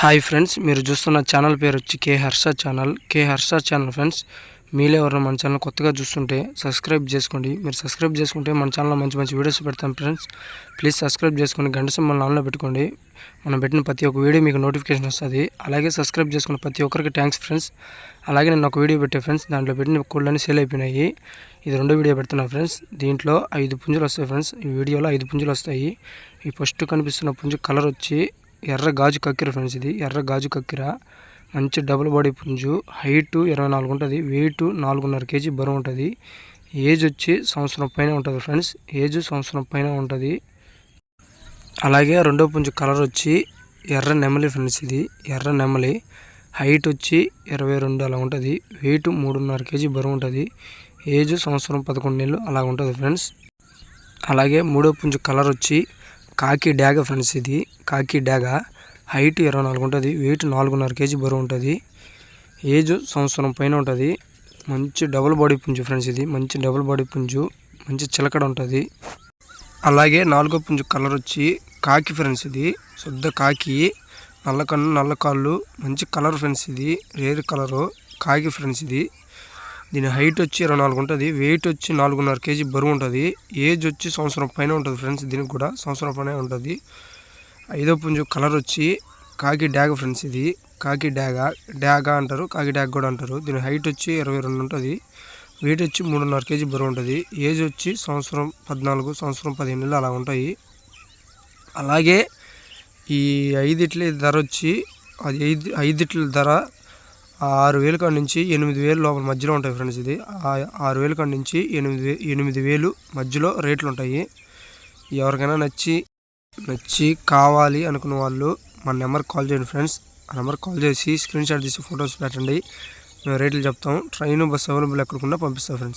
Hi friends మీరు చూస్తున్న channel పేరు వచ్చి K Harsha channel. K Harsha channel friends మీలో ఎవరైనా మన ఛానల్ కొత్తగా చూస్తుంటే సబ్స్క్రైబ్ చేసుకోండి. మీరు సబ్స్క్రైబ్ చేసుకుంటే మన ఛానల్లో మంచి మంచి వీడియోస్ పెడతాం ఫ్రెండ్స్. ప్లీజ్ సబ్స్క్రైబ్ చేసుకుని గంట సింబల్ ఆన్లో పెట్టుకోండి. మనం పెట్టిన ప్రతి ఒక్క వీడియో మీకు నోటిఫికేషన్ వస్తుంది. అలాగే సబ్స్క్రైబ్ చేసుకున్న ప్రతి ఒక్కరికి థ్యాంక్స్ ఫ్రెండ్స్. అలాగే నేను ఒక వీడియో పెట్టే ఫ్రెండ్స్ దాంట్లో పెట్టిన కోళ్ళని సేల్ అయిపోయినాయి. ఇది రెండో వీడియో పెడుతున్నా ఫ్రెండ్స్. దీంట్లో ఐదు పుంజులు వస్తాయి ఫ్రెండ్స్. ఈ వీడియోలో ఐదు పుంజులు వస్తాయి. ఈ ఫస్ట్ కనిపిస్తున్న పుంజు కలర్ వచ్చి ఎర్ర గాజు కక్కిర ఫ్రెండ్స్ ఇది. ఎర్ర గాజు కక్కిర. మంచి డబుల్ బాడీ పుంజు. హైట్ ఇరవై నాలుగు ఉంటుంది. వెయిట్ నాలుగున్నర కేజీ బరువు ఉంటుంది. ఏజ్ వచ్చి సంవత్సరం పైన ఉంటుంది ఫ్రెండ్స్. ఏజ్ సంవత్సరం పైన ఉంటుంది. అలాగే రెండో పుంజు కలర్ వచ్చి ఎర్ర నెమలి ఫ్రెండ్స్ ఇది. ఎర్ర నెమలి. హైట్ వచ్చి ఇరవై రెండు అలా ఉంటుంది. వెయిట్ మూడున్నర కేజీ బరువు ఉంటుంది. ఏజ్ సంవత్సరం పదకొండు నెలలు అలా ఉంటుంది ఫ్రెండ్స్. అలాగే మూడో పుంజు కలర్ వచ్చి కాకి డ్యాగ ఫ్రెండ్స్ ఇది. కాకి డ్యాగ. హైట్ ఇరవై నాలుగు ఉంటుంది. వెయిట్ నాలుగున్నర కేజీ బరువు ఉంటుంది. ఏజ్ సంవత్సరం పైన ఉంటుంది. మంచి డబుల్ బాడీ పుంజు ఫ్రెండ్స్ ఇది. మంచి డబుల్ బాడీ పుంజు. మంచి చిలకడ ఉంటుంది. అలాగే నాలుగో పుంజు కలర్ వచ్చి కాకి ఫ్రెండ్స్ ఇది. శుద్ధ కాకి. నల్ల కన్ను నల్ల కాళ్ళు. మంచి కలర్ ఫ్రెండ్స్ ఇది. రేర్ కలరు కాకి ఫ్రెండ్స్ ఇది. దీని హైట్ వచ్చి ఇరవై నాలుగు ఉంటుంది. వెయిట్ వచ్చి నాలుగున్నర కేజీ బరువు ఉంటుంది. ఏజ్ వచ్చి సంవత్సరం పైన ఉంటుంది ఫ్రెండ్స్ దీనికి కూడా సంవత్సరం పైన ఉంటుంది. ఐదో పుంజు కలర్ వచ్చి కాకి డ్యాగ్ ఫ్రెండ్స్ ఇది. కాకి డ్యాగ డ్యాగ అంటారు కాకి డ్యాగ్ కూడా అంటారు. దీని హైట్ వచ్చి ఇరవై రెండు ఉంటుంది. వెయిట్ వచ్చి మూడున్నర కేజీ బరువు ఉంటుంది. ఏజ్ వచ్చి సంవత్సరం పద్నాలుగు సంవత్సరం పదిహేను నెలలు అలా ఉంటాయి. అలాగే ఈ ఐదిట్ల ధర వచ్చి అది ఐదు ఐదిట్ల ధర ఆరు వేలు కాడ నుంచి ఎనిమిది వేలు లోపల మధ్యలో ఉంటాయి ఫ్రెండ్స్ ఇది. ఆరు వేలు కాడ నుంచి ఎనిమిది ఎనిమిది వేలు మధ్యలో రేట్లు ఉంటాయి. ఎవరికైనా నచ్చి నచ్చి కావాలి అనుకున్న వాళ్ళు మన నెంబర్ కాల్ చేయండి ఫ్రెండ్స్ ఆ నెంబర్ కాల్ చేసి స్క్రీన్ షాట్ తీసి ఫొటోస్ పెట్టండి. మేము రేట్లు చెప్తాం. ట్రైన్ బస్సు అవైలబుల్ ఎక్కడికన్నా పంపిస్తాం ఫ్రెండ్స్